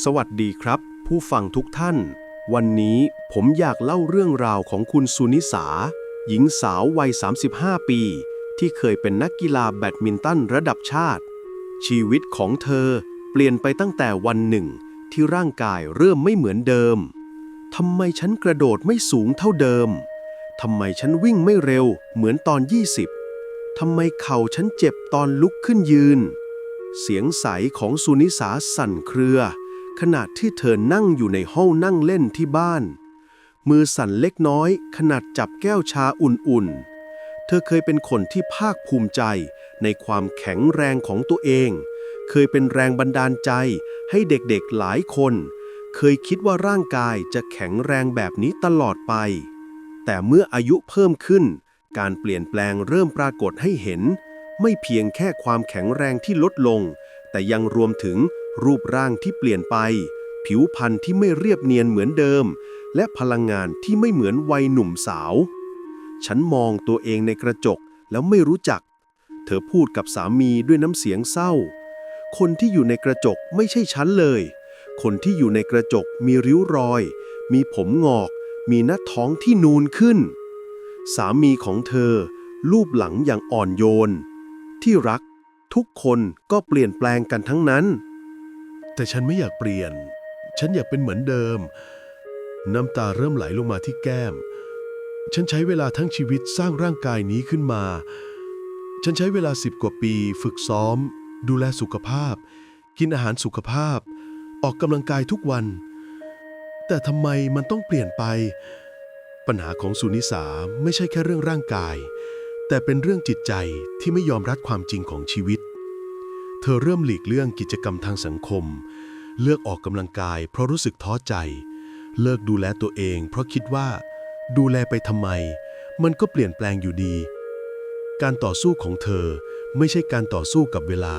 สวัสดีครับ ผู้ฟังทุกท่าน วันนี้ผมอยากเล่าเรื่องราวของคุณสุนิสา หญิงสาววัย 35 ปี ที่เคยเป็นนักกีฬาแบดมินตันระดับชาติ ชีวิตของเธอเปลี่ยนไปตั้งแต่วันหนึ่ง ที่ร่างกายเริ่มไม่เหมือนเดิมทำไมฉันกระโดดไม่สูงเท่าเดิมทำไมฉันวิ่งไม่เร็วเหมือนตอน 20ทำไมเข่าฉันเจ็บตอนลุกขึ้นยืน เสียงใสของสุนิสาสั่นเครือ ขณะที่เธอนั่งอยู่ในห้องนั่งเล่นที่บ้าน มือสั่นเล็กน้อย ขนาดจับแก้วชาอุ่นๆ เธอเคยเป็นคนที่ภาคภูมิใจในความแข็งแรงของตัวเอง เคยเป็นแรงบันดาลใจให้เด็กๆหลายคน เคยคิดว่าร่างกายจะแข็งแรงแบบนี้ตลอดไป แต่เมื่ออายุเพิ่มขึ้น การเปลี่ยนแปลงเริ่มปรากฏให้เห็น ไม่เพียงแค่ความแข็งแรงที่ลดลง แต่ยังรวมถึง รูปร่างที่เปลี่ยนไป ผิวพรรณที่ไม่เรียบเนียนเหมือนเดิม และพลังงานที่ไม่เหมือนวัยหนุ่มสาว ฉันมองตัวเองในกระจกแล้วไม่รู้จัก เธอพูดกับสามีด้วยน้ำเสียงเศร้า คนที่อยู่ในกระจกไม่ใช่ฉันเลย คนที่อยู่ในกระจกมีริ้วรอย มีผมงอก มีหน้าท้องที่นูนขึ้น สามีของเธอ รูปหลังอย่างอ่อนโยน ที่รักทุกคนก็เปลี่ยนแปลงกันทั้งนั้น แต่ฉันไม่อยากเปลี่ยน ฉันอยากเป็นเหมือนเดิม น้ำตาเริ่มไหลลงมาที่แก้ม ฉันใช้เวลาทั้งชีวิตสร้างร่างกายนี้ขึ้นมา ฉันใช้เวลาสิบกว่าปี ฝึกซ้อม ดูแลสุขภาพ กินอาหารสุขภาพ ออกกำลังกายทุกวัน แต่ทำไมมันต้องเปลี่ยนไป ปัญหาของสุนิสาไม่ใช่แค่เรื่องร่างกาย แต่เป็นเรื่องจิตใจที่ไม่ยอมรับความจริงของชีวิต เธอเริ่มหลีกเลี่ยงกิจกรรมทางสังคม เลือกออกกำลังกาย เพราะรู้สึกท้อใจ เลิกดูแลตัวเอง เพราะคิดว่า ดูแลไปทำไม มันก็เปลี่ยนแปลงอยู่ดี การต่อสู้ของเธอไม่ใช่การต่อสู้กับเวลา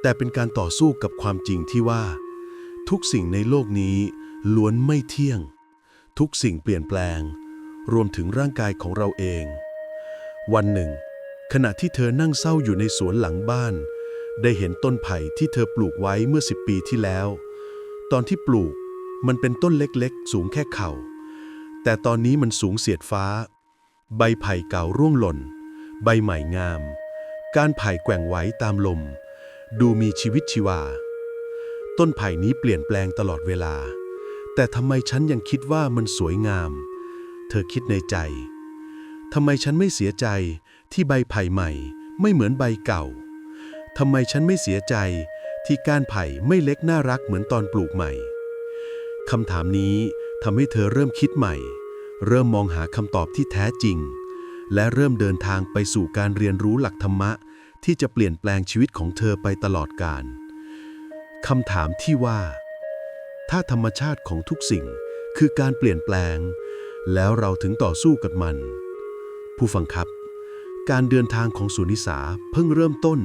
แต่เป็นการต่อสู้กับความจริงที่ว่า ทุกสิ่งในโลกนี้ล้วนไม่เที่ยง ทุกสิ่งเปลี่ยนแปลง รวมถึงร่างกายของเราเอง วันหนึ่ง ขณะที่เธอนั่งเศร้าอยู่ในสวนหลังบ้าน ได้เห็นต้นไผ่ที่เธอปลูกไว้เมื่อสิบปีที่แล้ว ตอนที่ปลูกมันเป็นต้นเล็กๆ สูงแค่เข่า แต่ตอนนี้มันสูงเสียดฟ้า ใบไผ่เก่าร่วงหล่น ใบใหม่งาม การไผ่แกว่งไหวตามลม ดูมีชีวิตชีวา ต้นไผ่นี้เปลี่ยนแปลงตลอดเวลา แต่ทำไมฉันยังคิดว่ามันสวยงาม เธอคิดในใจทำไมฉันไม่เสียใจที่ใบไผ่ใหม่ไม่เหมือนใบเก่า ทำไมฉันไม่เสียใจ ที่ก้านไผ่ไม่เล็กน่ารักเหมือนตอนปลูกใหม่คำถามนี้ทำให้เธอเริ่มคิดใหม่ เริ่มมองหาคำตอบที่แท้จริง และเริ่มเดินทางไปสู่การเรียนรู้หลักธรรมะ ที่จะเปลี่ยนแปลงชีวิตของเธอไปตลอดกาลคำถามที่ว่า ถ้าธรรมชาติของทุกสิ่งคือการเปลี่ยนแปลง แล้วเราถึงต่อสู้กับมัน ผู้ฟังครับ การเดินทางของสุนิสาเพิ่งเริ่มต้น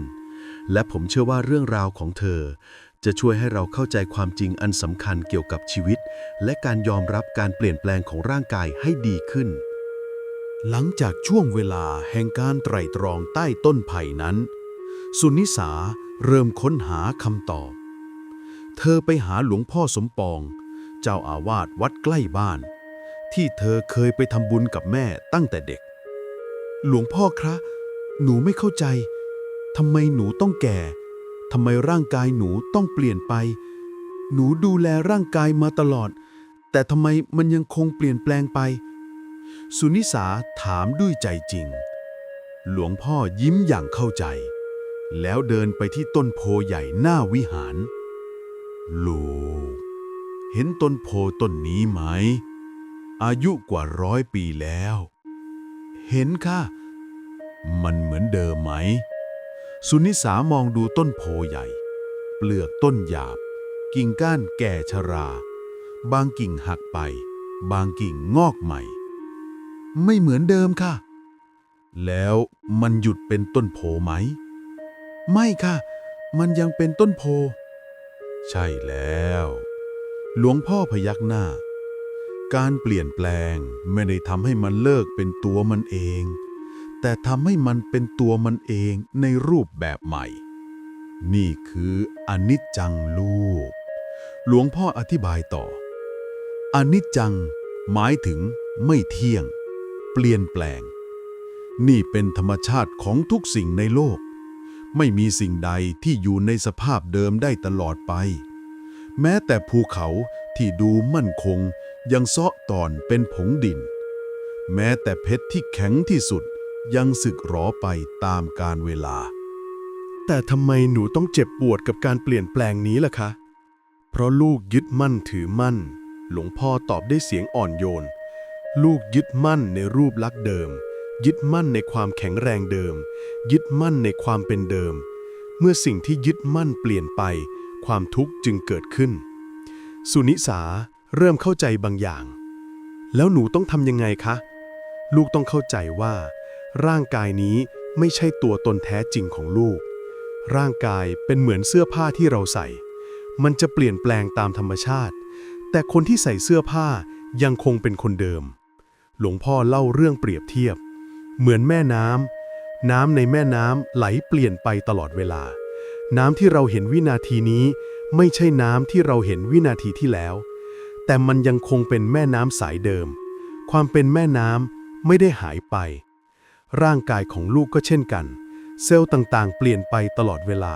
และผมเชื่อว่าเรื่องราวของเธอ จะช่วยให้เราเข้าใจความจริงอันสำคัญเกี่ยวกับชีวิต และการยอมรับการเปลี่ยนแปลงของร่างกายให้ดีขึ้น หลังจากช่วงเวลาแห่งการไตร่ตรองใต้ต้นไผ่นั้น สุนิสาเริ่มค้นหาคำตอบ เธอไปหาหลวงพ่อสมปอง เจ้าอาวาสวัดใกล้บ้าน ที่เธอเคยไปทำบุญกับแม่ตั้งแต่เด็ก หลวงพ่อคะหนูไม่เข้าใจ ทำไมหนูต้องแก่ ทำไมร่างกายหนูต้องเปลี่ยนไป หนูดูแลร่างกายมาตลอด แต่ทำไมมันยังคงเปลี่ยนแปลงไป สุนิสาถามด้วยใจจริง หลวงพ่อยิ้มอย่างเข้าใจ แล้วเดินไปที่ต้นโพใหญ่หน้าวิหาร ลูก เห็นต้นโพต้นนี้ไหม อายุกว่าร้อยปีแล้ว เห็นค่ะ มันเหมือนเดิมไหม สุนิสามองดูต้นโพใหญ่ เปลือกต้นหยาบ กิ่งก้านแก่ชรา บางกิ่งหักไป บางกิ่งงอกใหม่ ไม่เหมือนเดิมค่ะ แล้วมันหยุดเป็นต้นโพไหม ไม่ค่ะ มันยังเป็นต้นโพ ใช่แล้ว หลวงพ่อพยักหน้า การเปลี่ยนแปลงไม่ได้ทำให้มันเลิกเป็นตัวมันเอง แต่ทำให้มันเป็นตัวมันเองในรูปแบบใหม่ นี่คืออนิจจังลูก หลวงพ่ออธิบายต่อ อนิจจังหมายถึงไม่เที่ยง เปลี่ยนแปลง นี่เป็นธรรมชาติของทุกสิ่งในโลก ไม่มีสิ่งใดที่อยู่ในสภาพเดิมได้ตลอดไป แม้แต่ภูเขาที่ดูมั่นคงยังเซาะตอนเป็นผงดิน แม้แต่เพชรที่แข็งที่สุด ยังสึกหรอไปตามกาลเวลา แต่ทำไมหนูต้องเจ็บปวดกับการเปลี่ยนแปลงนี้ล่ะคะ เพราะลูกยึดมั่นถือมั่น หลวงพ่อตอบได้เสียงอ่อนโยน ลูกยึดมั่นในรูปลักษณ์เดิม ยึดมั่นในความแข็งแรงเดิม ยึดมั่นในความเป็นเดิม เมื่อสิ่งที่ยึดมั่นเปลี่ยนไป ความทุกข์จึงเกิดขึ้น สุนิสาเริ่มเข้าใจบางอย่าง แล้วหนูต้องทำยังไงคะ ลูกต้องเข้าใจว่า ร่างกายนี้ไม่ใช่ตัวตนแท้จริงของลูก ร่างกายเป็นเหมือนเสื้อผ้าที่เราใส่ มันจะเปลี่ยนแปลงตามธรรมชาติ แต่คนที่ใส่เสื้อผ้ายังคงเป็นคนเดิม หลวงพ่อเล่าเรื่องเปรียบเทียบ เหมือนแม่น้ำ น้ำในแม่น้ำไหลเปลี่ยนไปตลอดเวลา น้ำที่เราเห็นวินาทีนี้ ไม่ใช่น้ำที่เราเห็นวินาทีที่แล้ว แต่มันยังคงเป็นแม่น้ำสายเดิม ความเป็นแม่น้ำไม่ได้หายไป ร่างกายของลูกก็เช่นกัน เซลล์ต่างๆ เปลี่ยนไปตลอดเวลา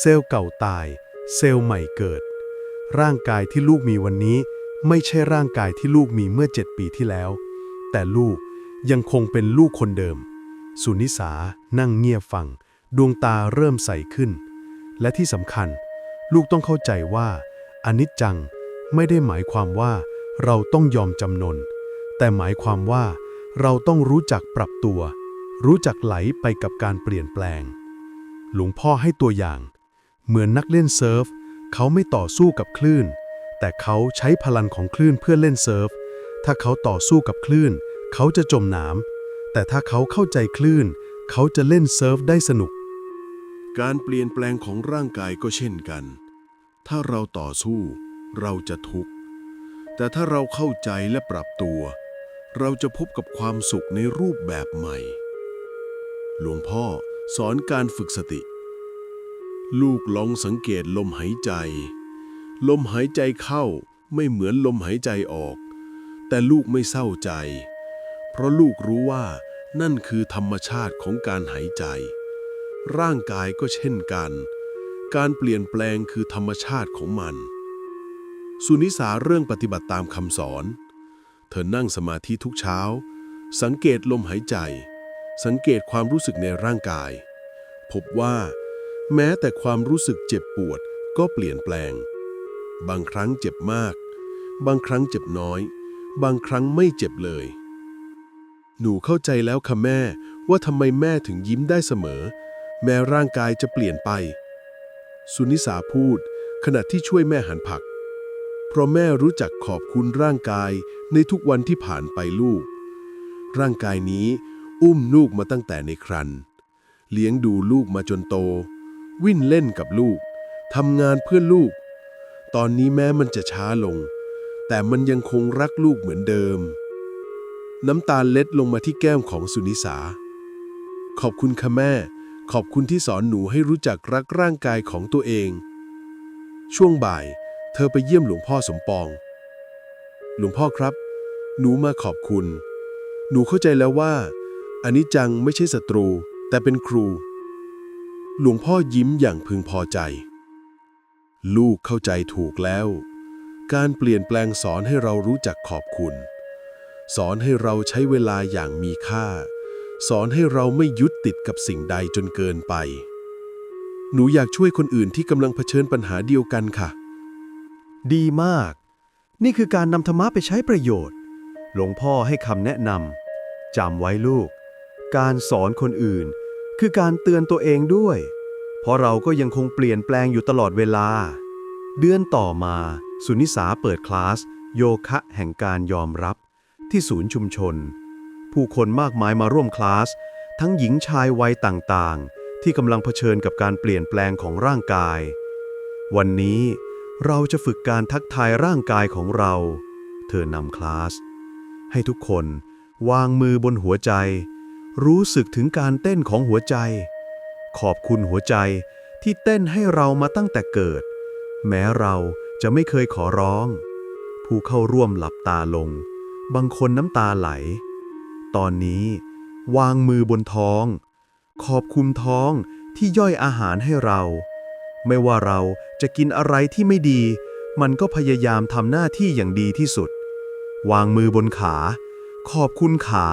เซลล์เก่าตาย เซลล์ใหม่เกิด ร่างกายที่ลูกมีวันนี้ ไม่ใช่ร่างกายที่ลูกมีเมื่อเจ็ดปีที่แล้ว แต่ลูกยังคงเป็นลูกคนเดิม สุนิสา นั่งเงียบฟัง ดวงตาเริ่มใสขึ้น และที่สำคัญ ลูกต้องเข้าใจว่าอนิจจังไม่ได้หมายความว่าเราต้องยอมจำนน แต่หมายความว่า เราต้องรู้จักปรับตัว รู้จักไหลไปกับการเปลี่ยนแปลง หลวงพ่อให้ตัวอย่าง เหมือนนักเล่นเซิร์ฟ เขาไม่ต่อสู้กับคลื่น แต่เขาใช้พลังของคลื่นเพื่อเล่นเซิร์ฟ ถ้าเขาต่อสู้กับคลื่น เขาจะจมน้ำแต่ถ้าเขาเข้าใจคลื่น เขาจะเล่นเซิร์ฟได้สนุก การเปลี่ยนแปลงของร่างกายก็เช่นกัน ถ้าเราต่อสู้ เราจะทุกข์ แต่ถ้าเราเข้าใจและปรับตัว เราจะพบกับความสุขในรูปแบบใหม่ หลวงพ่อสอนการฝึกสติ ลูกลองสังเกตลมหายใจ ลมหายใจเข้าไม่เหมือนลมหายใจออก แต่ลูกไม่เศร้าใจ เพราะลูกรู้ว่านั่นคือธรรมชาติของการหายใจ ร่างกายก็เช่นกัน การเปลี่ยนแปลงคือธรรมชาติของมัน สุนิสาเรื่องปฏิบัติตามคำสอน เธอนั่งสมาธิทุกเช้า สังเกตลมหายใจ สังเกตความรู้สึกในร่างกาย พบว่า แม้แต่ความรู้สึกเจ็บปวดก็เปลี่ยนแปลง บางครั้งเจ็บมาก บางครั้งเจ็บน้อย บางครั้งไม่เจ็บเลย หนูเข้าใจแล้วค่ะแม่ว่าทำไมแม่ถึงยิ้มได้เสมอ แม้ร่างกายจะเปลี่ยนไป สุนิสาพูดขณะที่ช่วยแม่หันผัก เพราะแม่รู้จักขอบคุณร่างกาย ในทุกวันที่ผ่านไปลูก ร่างกายนี้อุ้มลูกมาตั้งแต่ในครัน เลี้ยงดูลูกมาจนโต วิ่นเล่นกับลูกทำงานเพื่อลูก ตอนนี้แม้มันจะช้าลง แต่มันยังคงรักลูกเหมือนเดิม น้ำตาเล็ดลงมาที่แก้มของสุนิสา ขอบคุณค่ะแม่ ขอบคุณที่สอนหนูให้รู้จักรักร่างกายของตัวเอง ช่วงบ่าย เธอไปเยี่ยมหลวงพ่อสมปอง หลวงพ่อครับ หนูมาขอบคุณ หนูเข้าใจแล้วว่าอันนี้จังไม่ใช่ศัตรู แต่เป็นครู หลวงพ่อยิ้มอย่างพึงพอใจ ลูกเข้าใจถูกแล้ว การเปลี่ยนแปลงสอนให้เรารู้จักขอบคุณ สอนให้เราใช้เวลาอย่างมีค่า สอนให้เราไม่ยึดติดกับสิ่งใดจนเกินไป หนูอยากช่วยคนอื่นที่กำลังเผชิญปัญหาเดียวกันค่ะ ดีมาก นี่คือการนำธรรมะไปใช้ประโยชน์ หลวงพ่อให้คำแนะนำจำไว้ลูก การสอนคนอื่น คือการเตือนตัวเองด้วย เพราะเราก็ยังคงเปลี่ยนแปลงอยู่ตลอดเวลา เดือนต่อมา สุนิสาเปิดคลาส โยคะแห่งการยอมรับ ที่ศูนย์ชุมชน ผู้คนมากมายมาร่วมคลาส ทั้งหญิงชายวัยต่างๆ ที่กำลังเผชิญกับการเปลี่ยนแปลงของร่างกาย วันนี้ เราจะฝึกการทักทายร่างกายของเรา เธอนำคลาส ให้ทุกคนวางมือบนหัวใจ รู้สึกถึงการเต้นของหัวใจ ขอบคุณหัวใจที่เต้นให้เรามาตั้งแต่เกิด แม้เราจะไม่เคยขอร้อง ผู้เข้าร่วมหลับตาลง บางคนน้ำตาไหล ตอนนี้ วางมือบนท้อง ขอบคุมท้องที่ย่อยอาหารให้เรา ไม่ว่าเราจะกินอะไรที่ไม่ดี มันก็พยายามทำหน้าที่อย่างดีที่สุด วางมือบนขา ขอบคุณขา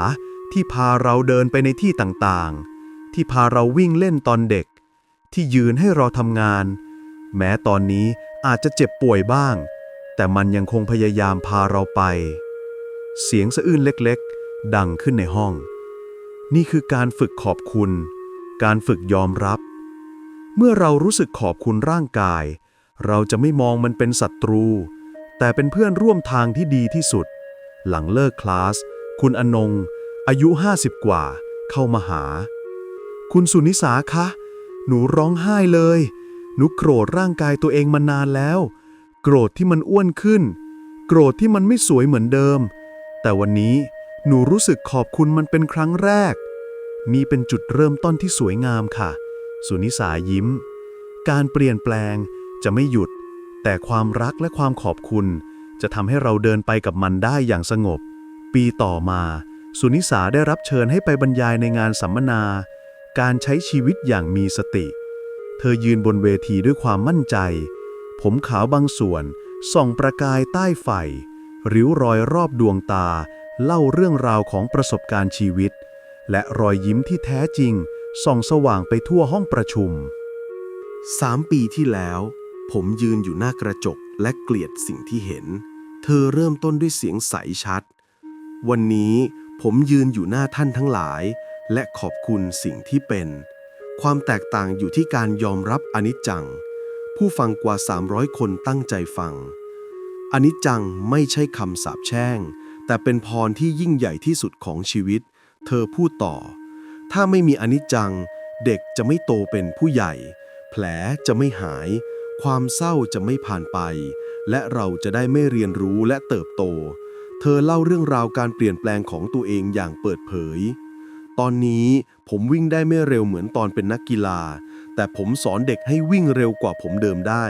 ที่พาเราเดินไปในที่ต่างๆ ที่พาเราวิ่งเล่นตอนเด็ก ที่ยืนให้เราทำงาน แม้ตอนนี้อาจจะเจ็บป่วยบ้าง แต่มันยังคงพยายามพาเราไป เสียงสะอื้นเล็กๆ ดังขึ้นในห้อง นี่คือการฝึกขอบคุณ การฝึกยอมรับ เมื่อเรารู้สึกขอบคุณร่างกาย เราจะไม่มองมันเป็นศัตรู แต่เป็นเพื่อนร่วมทางที่ดีที่สุด หลังเลิกคลาส คุณอนง อายุ 50 กว่า เข้ามาหา คุณสุนิสาคะ หนูร้องไห้เลย หนูโกรธร่างกายตัวเองมานานแล้ว โกรธที่มันอ้วนขึ้น โกรธที่มันไม่สวยเหมือนเดิม แต่วันนี้หนูรู้สึกขอบคุณมันเป็นครั้งแรก นี่เป็นจุดเริ่มต้นที่สวยงามค่ะ สุนิสายิ้ม การเปลี่ยนแปลงจะไม่หยุด แต่ความรักและความขอบคุณ จะทำให้เราเดินไปกับมันได้อย่างสงบ ปีต่อมา สุนิสาได้รับเชิญให้ไปบรรยายในงานสัมมนา การใช้ชีวิตอย่างมีสติ เธอยืนบนเวทีด้วยความมั่นใจ ผมขาวบางส่วน ส่องประกายใต้ไฟริ้วรอยรอบดวงตา เล่าเรื่องราวของประสบการณ์ชีวิต และรอยยิ้มที่แท้จริง ส่องสว่างไปทั่วห้องประชุม สามปีที่แล้ว ผมยืนอยู่หน้ากระจกและเกลียดสิ่งที่เห็น เธอเริ่มต้นด้วยเสียงใสชัด วันนี้ผมยืนอยู่หน้าท่านทั้งหลาย และขอบคุณสิ่งที่เป็น ความแตกต่างอยู่ที่การยอมรับอนิจจัง ผู้ฟังกว่า 300 คนตั้งใจฟัง อนิจจังไม่ใช่คำสาปแช่ง แต่เป็นพรที่ยิ่งใหญ่ที่สุดของชีวิต เธอพูดต่อ ถ้าไม่มีอนิจจัง เด็กจะไม่โตเป็นผู้ใหญ่ แผลจะไม่หาย ความเศร้าจะไม่ผ่านไป และเราจะได้ไม่เรียนรู้และเติบโต เธอเล่าเรื่องราวการเปลี่ยนแปลงของตัวเองอย่างเปิดเผย ตอนนี้ผมวิ่งได้ไม่เร็วเหมือนตอนเป็นนักกีฬา แต่ผมสอนเด็กให้วิ่งเร็วกว่าผมเดิมได้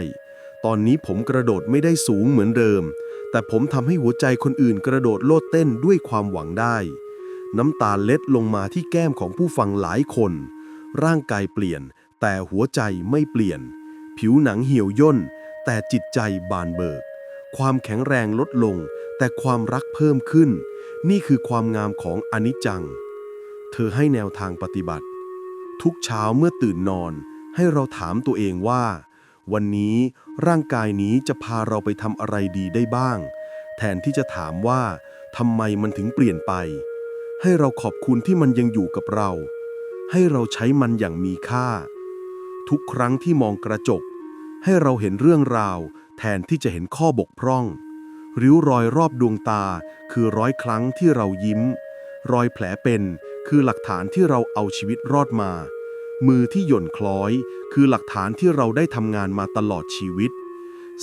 ตอนนี้ผมกระโดดไม่ได้สูงเหมือนเดิม แต่ผมทำให้หัวใจคนอื่นกระโดดโลดเต้นด้วยความหวังได้ น้ำตาเล็ดลงมาที่แก้มของผู้ฟังหลายคน ร่างกายเปลี่ยน แต่หัวใจไม่เปลี่ยน ผิวหนังเหี่ยวย่น แต่จิตใจบานเบิก ความแข็งแรงลดลง แต่ความรักเพิ่มขึ้น นี่คือความงามของอนิจจัง เธอให้แนวทางปฏิบัติ ทุกเช้าเมื่อตื่นนอน ให้เราถามตัวเองว่า วันนี้ร่างกายนี้จะพาเราไปทำอะไรดีได้บ้าง แทนที่จะถามว่าทำไมมันถึงเปลี่ยนไป ให้เราขอบคุณที่มันยังอยู่กับเรา ให้เราใช้มันอย่างมีค่า ทุกครั้งที่มองกระจก ให้เราเห็นเรื่องราว แทนที่จะเห็นข้อบกพร่อง ริ้วรอยรอบดวงตา คือร้อยครั้งที่เรายิ้ม รอยแผลเป็นคือหลักฐานที่เราเอาชีวิตรอดมา มือที่หย่อนคล้อย คือหลักฐานที่เราได้ทำงานมาตลอดชีวิต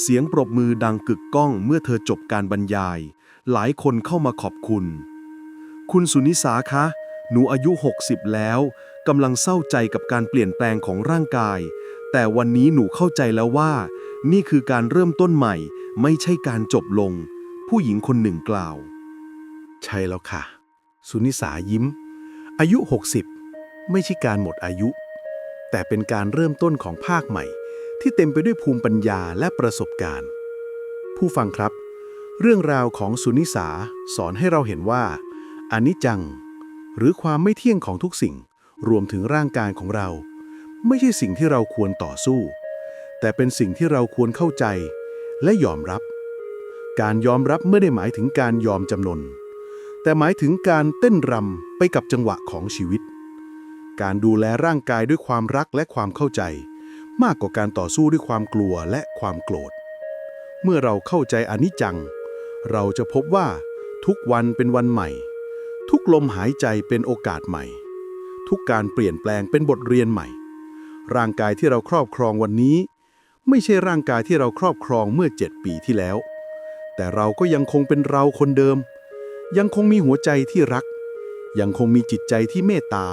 เสียงปรบมือดังกึกก้องเมื่อเธอจบการบรรยาย หลายคนเข้ามาขอบคุณ คุณสุนิสาคะ หนูอายุ 60 แล้วกำลังเศร้าใจกับการเปลี่ยนแปลงของร่างกาย แต่วันนี้หนูเข้าใจแล้วว่า นี่คือการเริ่มต้นใหม่ ไม่ใช่การจบลง ผู้หญิงคนหนึ่งกล่าว ใช่แล้วค่ะ สุนิสายิ้ม อายุ 60 ไม่ใช่การหมดอายุ แต่เป็นการเริ่มต้นของภาคใหม่ ที่เต็มไปด้วยภูมิปัญญาและประสบการณ์ ผู้ฟังครับ เรื่องราวของสุนิสาสอนให้เราเห็นว่า อนิจจัง หรือความไม่เที่ยงของทุกสิ่ง รวมถึงร่างกายของเรา ไม่ใช่สิ่งที่เราควรต่อสู้ แต่เป็นสิ่งที่เราควรเข้าใจ และยอมรับ การยอมรับไม่ได้หมายถึงการยอมจำนน แต่หมายถึงการเต้นรำไปกับจังหวะของชีวิต การดูแลร่างกายด้วยความรักและความเข้าใจ มากกว่าการต่อสู้ด้วยความกลัวและความโกรธ เมื่อเราเข้าใจอนิจจัง เราจะพบว่าทุกวันเป็นวันใหม่ ทุกลมหายใจเป็นโอกาสใหม่ ทุกการเปลี่ยนแปลงเป็นบทเรียนใหม่ ร่างกายที่เราครอบครองวันนี้ ไม่ใช่ร่างกายที่เราครอบครองเมื่อ 7 ปีที่แล้ว แต่เราก็ยังคงเป็นเราคนเดิม ยังคงมีหัวใจที่รัก ยังคงมีจิตใจที่เมตตา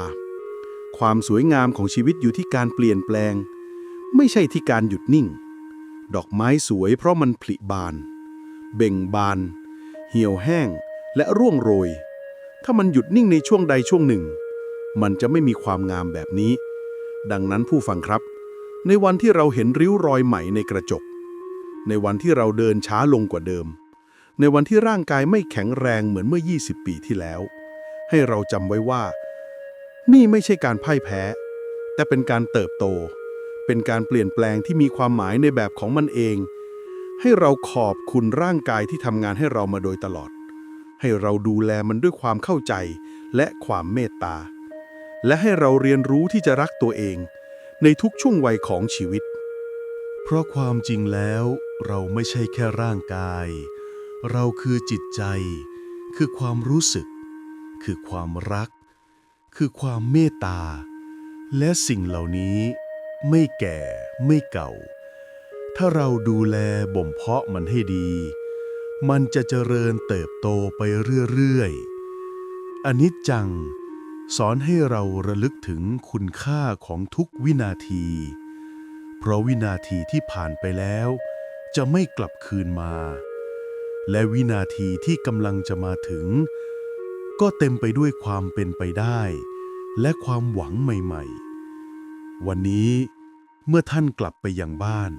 ความสวยงามของชีวิตอยู่ที่การเปลี่ยนแปลง ไม่ใช่ที่การหยุดนิ่ง ดอกไม้สวยเพราะมันผลิบาน เบ่งบาน เหี่ยวแห้งและร่วงโรย ถ้ามันหยุดนิ่งในช่วงใดช่วงหนึ่ง มันจะไม่มีความงามแบบนี้ ดังนั้นผู้ฟังครับ ในวันที่เราเห็นริ้วรอยใหม่ในกระจก ในวันที่เราเดินช้าลงกว่าเดิม ในวันที่ร่างกายไม่แข็งแรงเหมือนเมื่อ 20 ปีที่แล้ว ให้เราจำไว้ว่า นี่ไม่ใช่การพ่ายแพ้ แต่เป็นการเติบโต เป็นการเปลี่ยนแปลงที่มีความหมายในแบบของมันเอง ให้เราขอบคุณร่างกายที่ทำงานให้เรามาโดยตลอด ให้เราดูแลมันด้วยความเข้าใจและความเมตตา และให้เราเรียนรู้ที่จะรักตัวเอง ในทุกช่วงวัยของชีวิต เพราะความจริงแล้วเราไม่ใช่แค่ร่างกาย เราคือจิตใจ คือความรู้สึก คือความรัก คือความเมตตา และสิ่งเหล่านี้ไม่แก่ไม่เก่า ถ้าเราดูแลบ่มเพาะมันให้ดี มันจะเจริญเติบโตไปเรื่อยๆ อนิจจัง สอนให้เราระลึกถึงคุณค่าของทุกวินาที เพราะวินาทีที่ผ่านไปแล้ว จะไม่กลับคืนมา และวินาทีที่กำลังจะมาถึง ก็เต็มไปด้วยความเป็นไปได้ และความหวังใหม่ๆ วันนี้เมื่อท่านกลับไปยังบ้าน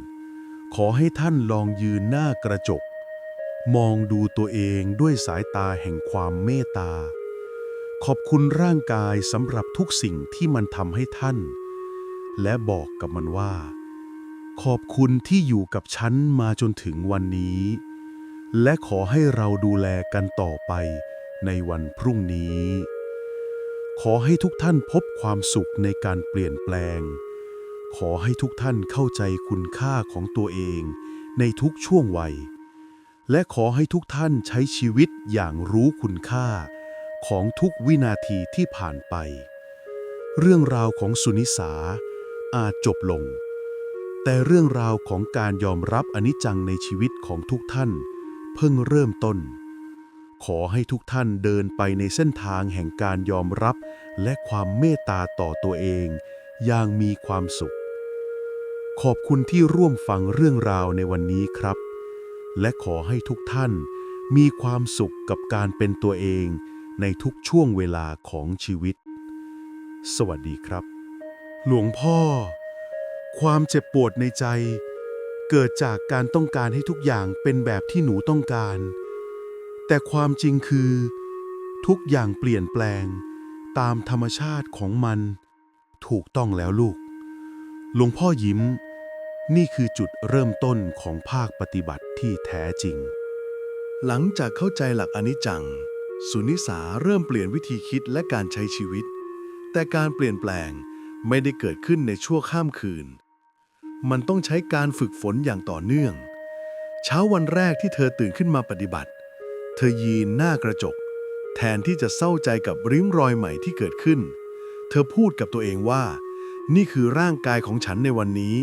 ขอให้ท่านลองยืนหน้ากระจก มองดูตัวเองด้วยสายตาแห่งความเมตตา ขอบคุณร่างกายสำหรับทุกสิ่งที่มันทำให้ท่าน และบอกกับมันว่า ขอบคุณที่อยู่กับฉันมาจนถึงวันนี้ และขอให้เราดูแลกันต่อไปในวันพรุ่งนี้ ขอให้ทุกท่านพบความสุขในการเปลี่ยนแปลง ขอให้ทุกท่านเข้าใจคุณค่าของตัวเองในทุกช่วงวัย และขอให้ทุกท่านใช้ชีวิตอย่างรู้คุณค่า ของทุกวินาทีที่ผ่านไป เรื่องราวของสุนิสา อาจจบลง แต่เรื่องราวของการยอมรับอนิจจังในชีวิตของทุกท่าน เพิ่งเริ่มต้น ขอให้ทุกท่านเดินไปในเส้นทางแห่งการยอมรับ และความเมตตาต่อตัวเอง อย่างมีความสุข ขอบคุณที่ร่วมฟังเรื่องราวในวันนี้ครับ และขอให้ทุกท่านมีความสุขกับการเป็นตัวเองในทุกช่วงเวลาของชีวิต สวัสดีครับ หลวงพ่อ ความเจ็บปวดในใจ เกิดจากการต้องการให้ทุกอย่างเป็นแบบที่หนูต้องการ แต่ความจริงคือ ทุกอย่างเปลี่ยนแปลง ตามธรรมชาติของมัน ถูกต้องแล้วลูก หลวงพ่อยิ้ม นี่คือจุดเริ่มต้นของภาคปฏิบัติที่แท้จริง หลังจากเข้าใจหลักอนิจจัง สุนิสาเริ่มเปลี่ยนวิธีคิดและการใช้ชีวิต แต่การเปลี่ยนแปลงไม่ได้เกิดขึ้นในชั่วข้ามคืน มันต้องใช้การฝึกฝนอย่างต่อเนื่อง เช้าวันแรกที่เธอตื่นขึ้นมาปฏิบัติ เธอยืนหน้ากระจก แทนที่จะเศร้าใจกับริ้วรอยใหม่ที่เกิดขึ้น เธอพูดกับตัวเองว่า นี่คือร่างกายของฉันในวันนี้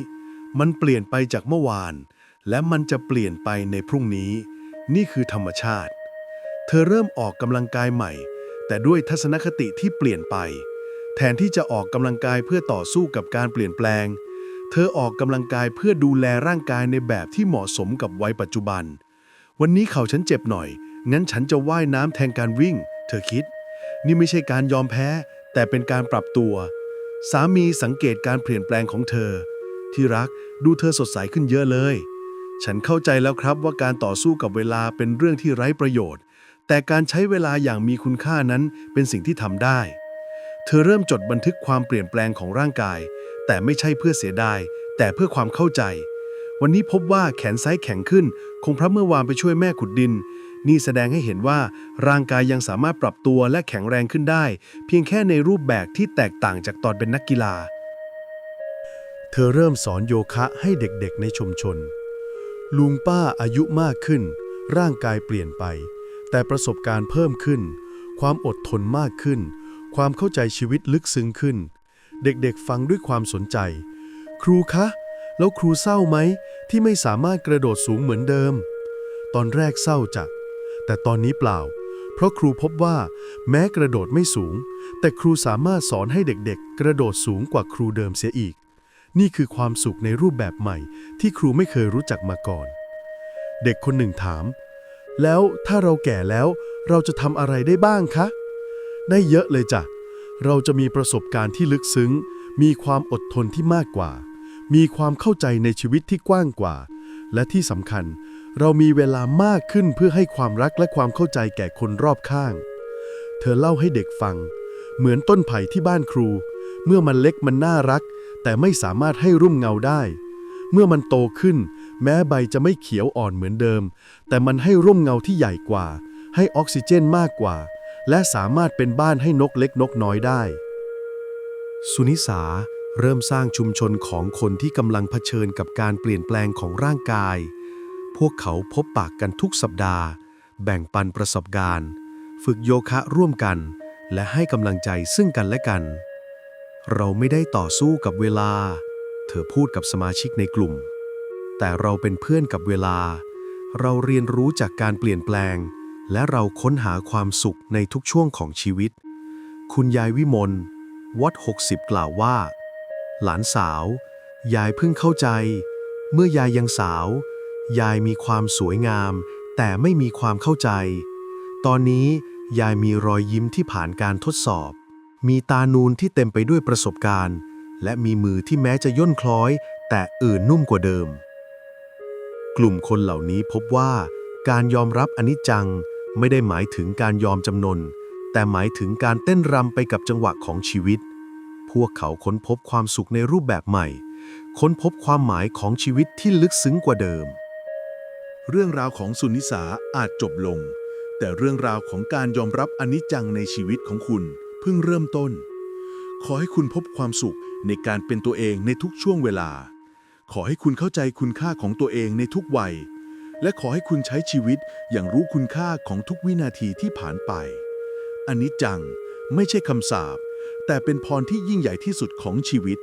มันเปลี่ยนไปจากเมื่อวาน และมันจะเปลี่ยนไปในพรุ่งนี้ นี่คือธรรมชาติ เธอเริ่มออกกำลังกายใหม่ แต่ด้วยทัศนคติที่เปลี่ยนไป แทนที่จะออกกำลังกายเพื่อต่อสู้กับการเปลี่ยนแปลง เธอออกกำลังกายเพื่อดูแลร่างกายในแบบที่เหมาะสมกับวัยปัจจุบัน วันนี้เข่าฉันเจ็บหน่อย งั้นฉันจะว่ายน้ำแทนการวิ่ง เธอคิด นี่ไม่ใช่การยอมแพ้ แต่เป็นการปรับตัว สามีสังเกตการเปลี่ยนแปลงของเธอ ที่รัก ดูเธอสดใสขึ้นเยอะเลย ฉันเข้าใจแล้วครับว่าการต่อสู้กับเวลาเป็นเรื่องที่ไร้ประโยชน์ แต่การใช้เวลาอย่างมีคุณค่านั้นเป็นสิ่งที่ทำได้ เธอเริ่มจดบันทึกความเปลี่ยนแปลงของร่างกาย แต่ไม่ใช่เพื่อเสียดาย แต่เพื่อความเข้าใจ วันนี้พบว่าแขนซ้ายแข็งขึ้น คงเพราะเมื่อวานไปช่วยแม่ขุดดิน นี่แสดงให้เห็นว่าร่างกายยังสามารถปรับตัวและแข็งแรงขึ้นได้ เพียงแค่ในรูปแบบที่แตกต่างจากตอนเป็นนักกีฬา อเริ่มสอนโยคะให้เด็กๆในชุมชน ลุงป้าอายุมากขึ้น ร่างกายเปลี่ยนไป แต่ประสบการณ์เพิ่มขึ้น ความอดทนมากขึ้น ความเข้าใจชีวิตลึกซึ้งขึ้น เด็กๆฟังด้วยความสนใจ ครูคะ แล้วครูเศร้าไหม ที่ไม่สามารถกระโดดสูงเหมือนเดิม ตอนแรกเศร้าจักแต่ตอนนี้เปล่า เพราะครูพบว่า แม้กระโดดไม่สูง แต่ครูสามารถสอนให้เด็กๆ กระโดดสูงกว่าครูเดิมเสียอีก นี่คือความสุขในรูปแบบใหม่ที่ครูไม่เคยรู้จักมาก่อน เด็กคนหนึ่งถาม แล้วถ้าเราแก่แล้วเราจะทำอะไรได้บ้างคะ ได้เยอะเลยจ้ะ เราจะมีประสบการณ์ที่ลึกซึ้ง มีความอดทนที่มากกว่า มีความเข้าใจในชีวิตที่กว้างกว่า และที่สำคัญ เรามีเวลามากขึ้นเพื่อให้ความรักและความเข้าใจแก่คนรอบข้าง เธอเล่าให้เด็กฟัง เหมือนต้นไผ่ที่บ้านครู เมื่อมันเล็กมันน่ารัก แต่ไม่สามารถให้ร่มเงาได้ เมื่อมันโตขึ้น แม้ใบจะไม่เขียวอ่อนเหมือนเดิม แต่มันให้ร่มเงาที่ใหญ่กว่า ให้ออกซิเจนมากกว่า และสามารถเป็นบ้านให้นกเล็กนกน้อยได้ สุนิสาเริ่มสร้างชุมชนของคนที่กำลังเผชิญกับการเปลี่ยนแปลงของร่างกาย พวกเขาพบปากกันทุกสัปดาห์ แบ่งปันประสบการณ์ ฝึกโยคะร่วมกัน และให้กำลังใจซึ่งกันและกัน เราไม่ได้ต่อสู้กับเวลา เธอพูดกับสมาชิกในกลุ่ม แต่เราเป็นเพื่อนกับเวลา เราเรียนรู้จากการเปลี่ยนแปลง และเราค้นหาความสุขในทุกช่วงของชีวิต คุณยายวิมลวัด 60 กล่าวว่า หลานสาว ยายเพิ่งเข้าใจ เมื่อยายยังสาว ยายมีความสวยงาม แต่ไม่มีความเข้าใจ ตอนนี้ยายมีรอยยิ้มที่ผ่านการทดสอบ มีตานูนที่เต็มไปด้วยประสบการณ์ และมีมือที่แม้จะย่นคล้อย แต่อื่นนุ่มกว่าเดิม กลุ่มคนเหล่านี้พบว่า การยอมรับอนิจจังไม่ได้หมายถึงการยอมจำนน แต่หมายถึงการเต้นรำไปกับจังหวะของชีวิต พวกเขาค้นพบความสุขในรูปแบบใหม่ ค้นพบความหมายของชีวิตที่ลึกซึ้งกว่าเดิม เรื่องราวของสุนิสาอาจจบลง แต่เรื่องราวของการยอมรับอนิจจังในชีวิตของคุณ พิ่งเริ่มต้น ขอให้คุณพบความสุขในการเป็นตัวเองในทุกช่วงเวลา ขอให้คุณเข้าใจคุณค่าของตัวเองในทุกวัย และขอให้คุณใช้ชีวิตอย่างรู้คุณค่าของทุกวินาทีที่ผ่านไป อันนี้จังไม่ใช่คำสาปแต่เป็นพรที่ยิ่งใหญ่ที่สุดของชีวิต